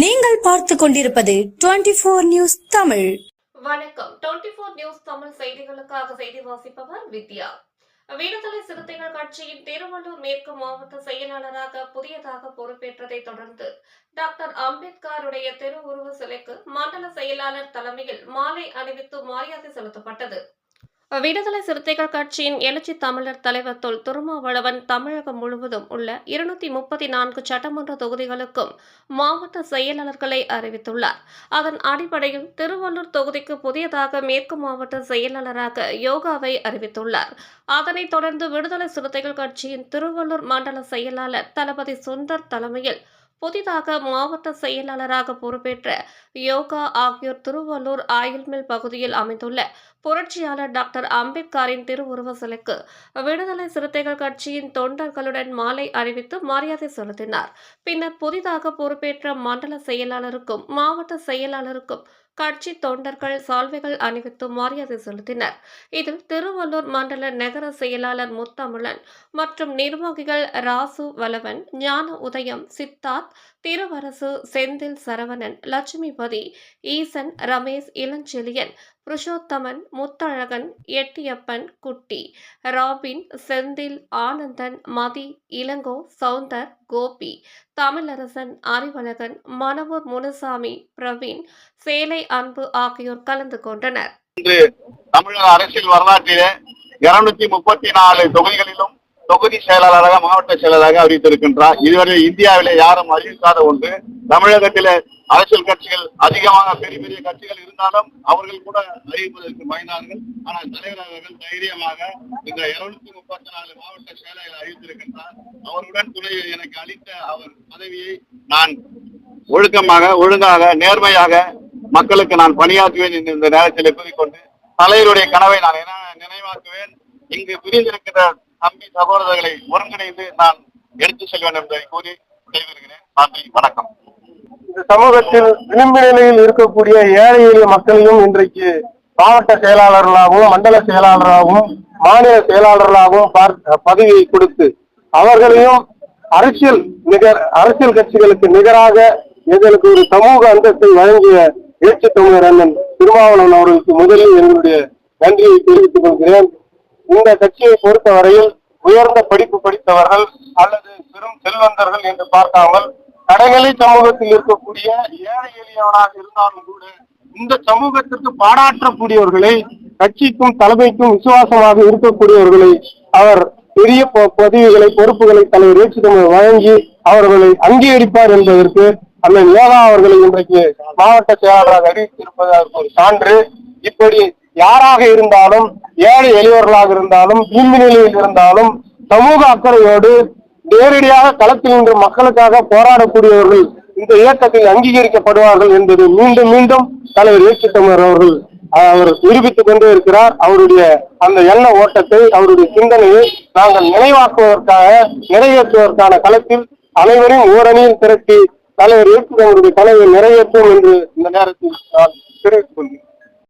நீங்கள் பார்த்து கொண்டிருப்பது டுவெண்டி போர் நியூஸ் தமிழ். வணக்கம். 24 நியூஸ் தமிழ் செய்திகளுக்காக செய்தி வாசிப்பவர் வித்யா. விடுதலை சிறுத்தைகள் கட்சியின் திருவள்ளூர் மேற்கு மாவட்ட செயலாளராக புதியதாக பொறுப்பேற்றதை தொடர்ந்து டாக்டர் அம்பேத்கருடைய திருவுருவ சிலைக்கு மண்டல செயலாளர் தலைமையில் மாலை அணிவித்து மரியாதை செலுத்தப்பட்டது. விடுதலை சிறுத்தைகள் கட்சியின் எழுச்சி தமிழர் தலைவர் தொல் திருமாவளவன் தமிழகம் முழுவதும் உள்ள இருநூத்தி முப்பத்தி நான்கு சட்டமன்ற தொகுதிகளுக்கும் மாவட்ட செயலாளர்களை அறிவித்துள்ளார். அதன் அடிப்படையில் திருவள்ளூர் தொகுதிக்கு புதியதாக மேற்கு மாவட்ட செயலாளராக யோகாவை அறிவித்துள்ளார். அதனைத் தொடர்ந்து விடுதலை சிறுத்தைகள் கட்சியின் திருவள்ளூர் மண்டல செயலாளர் தளபதி சுந்தர் தலைமையில் புதிதாக மாவட்ட செயலாளராக பொறுப்பேற்ற யோகா ஆகியோர் திருவள்ளூர் ஆயில்மில் பகுதியில் அமைந்துள்ள புரட்சியாளர் டாக்டர் அம்பேத்கரின் திருவுருவ சிலைக்கு விடுதலை சிறுத்தைகள் கட்சியின் தொண்டர்களுடன் மாலை அணிவித்து மரியாதை செலுத்தினார். பின்னர் புதிதாக பொறுப்பேற்ற மண்டல செயலாளருக்கும் மாவட்ட செயலாளருக்கும் கட்சி தொண்டர்கள் சால்வைகள் அணிவித்து மரியாதை செலுத்தினர். இதில் திருவள்ளூர் மண்டல நகர செயலாளர் முத்தமிழன் மற்றும் நிர்வாகிகள் ராசு வலவன் ஞான உதயம் சித்தார்த் திருவரசு செந்தில் சரவணன் லட்சுமிபதி ஈசன் ரமேஷ் இளஞ்செழியன் புருஷோத்தமன் முத்தழகன் எட்டியப்பன் குட்டி. ராபின் செந்தில் ஆனந்தன் மதி இளங்கோ சவுந்தர் கோபி. தமிழரசன் அறிவழகன் மணவூர் முனுசாமி பிரவீன். சேலை அன்பு ஆகியோர் கலந்து கொண்டனர். தமிழக அரசியல் வரலாற்றிலே இருநூத்தி முப்பத்தி நாலு தொகுதிகளிலும் தொகுதி செயலாளராக மாவட்ட செயலாளராக அறிவித்திருக்கின்றார். இதுவரை இந்தியாவிலே யாரும் அறிவிக்காத ஒன்று தமிழகத்திலே அரசியல் கட்சிகள் அதிகமாக பெரிய பெரிய கட்சிகள் இருந்தாலும் அவர்கள் கூட அறிவிப்பதற்கு பயந்தார்கள் ஆனால் தலைவர் அவர்கள் தைரியமாக இந்த இருநூத்தி முப்பத்தி நாலு மாவட்ட செயலாளர்கள் அறிவித்திருக்கின்றார். அவருடன் துணை எனக்கு அளித்த அவர் பதவியை நான் ஒழுக்கமாக ஒழுங்காக நேர்மையாக மக்களுக்கு நான் பணியாற்றுவேன் என்று இந்த நேரத்தில் கூறிக்கொண்டு தலைவருடைய கனவை நான் என நினைவாக்குவேன். இங்கு பிரிந்திருக்கிற தம்பி சகோதரர்களை ஒருங்கிணைந்து நான் எடுத்து செல்வேன் என்பதை கூறி விடைபெறுகிறேன். நன்றி வணக்கம். இந்த சமூகத்தில் விளிம்பு நிலையில் இருக்கக்கூடிய ஏழை எளிய மக்களையும் இன்றைக்கு மாவட்ட செயலாளர்களாகவும் மண்டல செயலாளராகவும் மாநில செயலாளர்களாகவும் பதவியை கொடுத்து அவர்களையும் அரசியல் நிகர் அரசியல் கட்சிகளுக்கு நிகராக எங்களுக்கு ஒரு சமூக அந்தஸ்தை வழங்கிய எழுச்சி தமிழர் அண்ணன் திருமாவளவன் அவர்களுக்கு முதலில் எங்களுடைய நன்றியை தெரிவித்துக் கொள்கிறேன். இந்த கட்சியை பொறுத்தவரையில் உயர்ந்த படிப்பு படித்தவர்கள் அல்லது பெரும் செல்வந்தர்கள் என்று பார்க்காமல் கடைநிலை சமூகத்தில் இருக்கக்கூடிய ஏழை எளியவராக இருந்தாலும் கூட இந்த சமூகத்திற்கு பாடாற்றக்கூடியவர்களை கட்சிக்கும் தலைமைக்கும் விசுவாசமாக இருக்கக்கூடியவர்களை அவர் பெரிய பொ- பதவிகளை பொறுப்புகளை தலைவர் ஏற்றுக்கொண்டு வழங்கி அவர்களை அங்கீகரிப்பார் என்பதற்கு அண்ணன் யோகா அவர்களை இன்றைக்கு மாவட்ட செயலாளராக அறிவித்திருப்பது அதற்கு ஒரு சான்று. இப்படி யாராக இருந்தாலும் ஏழை எளியவர்களாக இருந்தாலும் விளிம்பு நிலையில் இருந்தாலும் சமூக அக்கறையோடு நேரடியாக களத்தில் நின்று மக்களுக்காக போராடக்கூடியவர்கள் இந்த இயக்கத்தில் அங்கீகரிக்கப்படுவார்கள் என்பது மீண்டும் மீண்டும் தலைவர் ஏற்றி அவர்கள் அவர் நிரூபித்துக் கொண்டே இருக்கிறார். அவருடைய அந்த எண்ண ஓட்டத்தை அவருடைய சிந்தனையை நாங்கள் நினைவாக்குவதற்காக நிறைவேற்றுவதற்கான களத்தில் அனைவரின் ஓரணியில் திரட்டி தலைவர் ஏற்றி அவருடைய கனவை நிறைவேற்றும் என்று இந்த நேரத்தில் நான் தெரிவித்துக் கொள்கிறேன்.